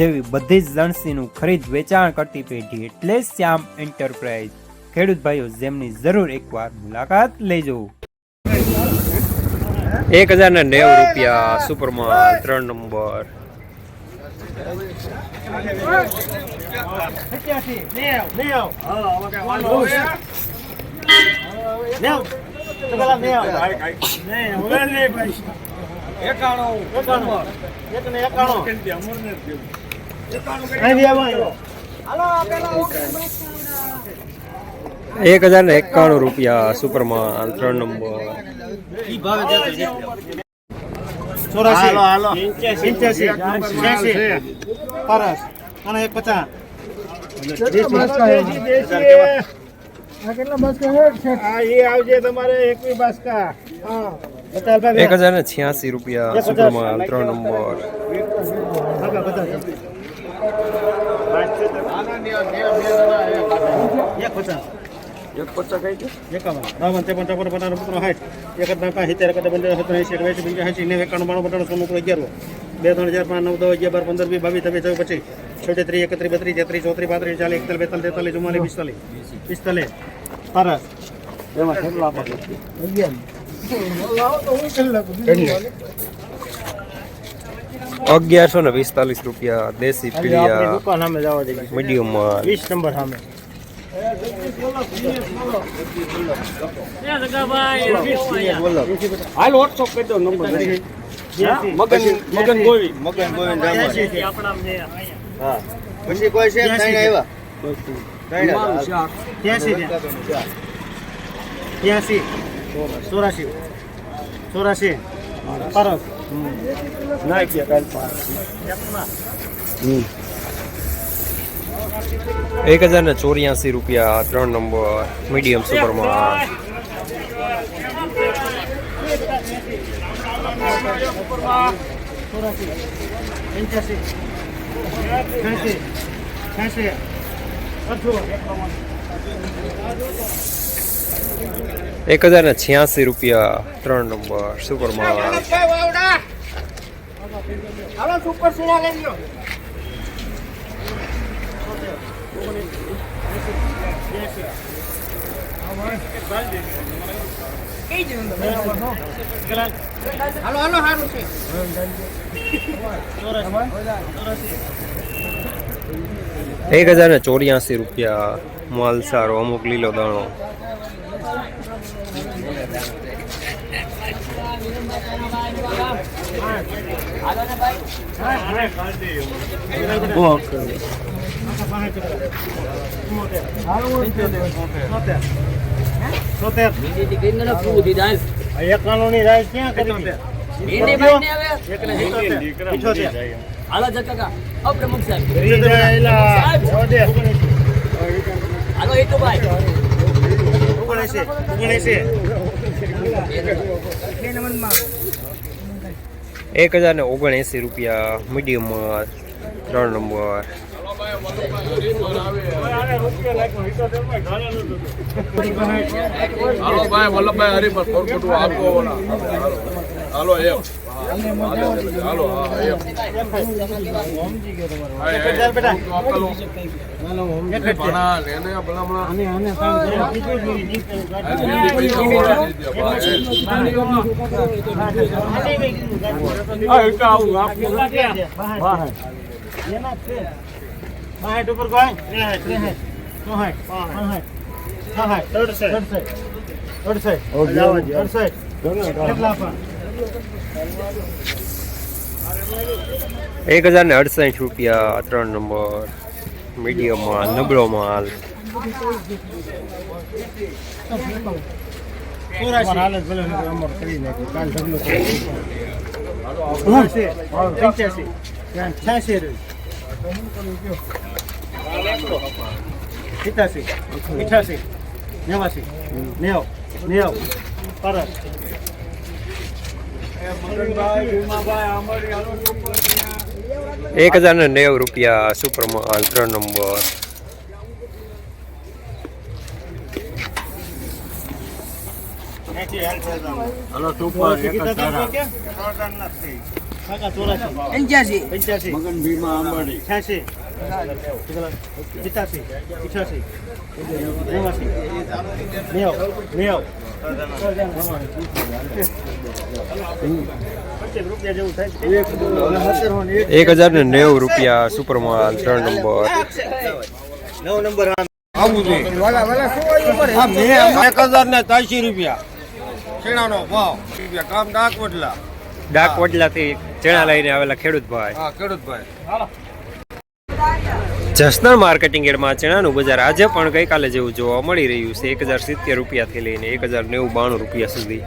જેવી બધી જ લણસીનું ખરીદ વેચાણ કરતી પેઢી એટલે શ્યામ એન્ટરપ્રાઇઝ. ખેડૂત ભાઈઓ જેમની જરૂર એકવાર મુલાકાત લેજો. એક હજાર ને નેવું રૂપિયા સુપરમાં ત્રણ નંબર. એક હજાર ને એકાણું રૂપિયા સુપરમાં ત્રણ નંબર. અને એક પચાસ આવજે તમારે એક હજાર ને છ્યાસી રૂપિયા સુપરમાં ત્રણ નંબર. એક પચાસ એકાવન. બાવન ત્રેપન પચાસ પચાસ એક નાકા સિત્તેર એક બંને સત્તર એંસી એક એંસી પંચ્યાસી નેવું એકાણું બાણું પચાસ સોનું અગિયાર બે ત્રણ હજાર પાંચ નવ દસ અગિયાર બાર પંદર વીસ બાવીસ ત્રેવીસ ચોવીસ પચીસ. છોતેત્રીસ એકત્રીસ બત્રીસ તેત્રીસ ચોત્રીસ પાંત્રીસ ચાલીસ એકતાલીસ બેતાલીસ તેતાલીસ ચુમ્માલીસ પિસ્તાલીસ. પિસ્તાલીસ. એમાં કેટલું અગિયારસો ને પિસ્તાલીસ રૂપિયા દેશી પીડિયા પીળિયા દુકાન સામે જવા દે મીડિયમ વીસ નંબર સામે. હાલ વોટ્સઅપ કરી દો નંબર મગન મગન ગોવી. મગન. હા. પછી કોઈ છે? ત્રણ. આવ્યા? ચોરાશી. ત્યાંસી છે. ત્યાંસી ચોરાસી ચોરાસી પરસ એક હજાર ને ચોર્યાસી રૂપિયા ત્રણ નંબર મીડિયમ સુપરમાં. ચોરાસી પંચ્યાસી છ્યાસી છ્યાસી અઠ્ઠું એક હજાર ને છ્યાસી રૂપિયા ત્રણ નંબર સુપરમાં. એક હજાર ને ચોર્યાસી રૂપિયા માલ સારો અમુક લીલો દાણો. એકાણું ની રાય ક્યાં કરી હાલો જકાકા આવ પ્રમુખ સાહેબ એલા ચોદે. હાલો હેતુભાઈ ઓગણએંસી ઓગણએંસી એક હજાર ને ઓગણએંસી રૂપિયા મીડિયમ ત્રણ નંબર હાલો ભાઈ વલ્લભભાઈ હરિભર હાલો એમ. હાલો હા એમ હા, એક હજાર બેટા. આપેલું. એક જ છે. ભણા, એને ભલામણા. આને આને ત્રણ હજાર. આ બીજી પૈસા વાળા નહીં દે, ભાઈ. એના જ છે. બાસઠ ઉપર કોઈ? ત્રેસઠ, ત્રેસઠ, ચોસઠ, પાંસઠ, છાસઠ, સડસઠ, અડસઠ, અડસઠ. કેટલા પણ? એક હજાર ને અડસઠ રૂપિયા ત્રણ નંબર. મીડિયમ માલ નબળો માલ. નેવાસી. નેવ. નેવ. પરત એક હજાર ને નેવું રૂપિયા સુપર માલ ત્રણ નંબર પંચ્યાસી પંચ્યાસી. મગન ભીમા અંબાણી છ્યાસી. સિત્યાસી અઠ્યાસી નેવાસી. નેવ. નેવ. એક હજાર ને નેવું રૂપિયા સુપર માલ ત્રણ નંબર એક હજાર ને ત્યાસી રૂપિયા. શેણાનો ભાવ? કામ ડાક ચણા લઈને આવેલા ખેડૂત ભાઈ હા ખેડૂતભાઈ. જસદણ માર્કેટિંગ એડમાં ચણાનું બજાર આજે પણ ગઈકાલે જેવું જોવા મળી રહ્યું છે. એક હજાર સિત્તેર રૂપિયાથી લઈને એક હજાર નેવું બાણું રૂપિયા સુધી.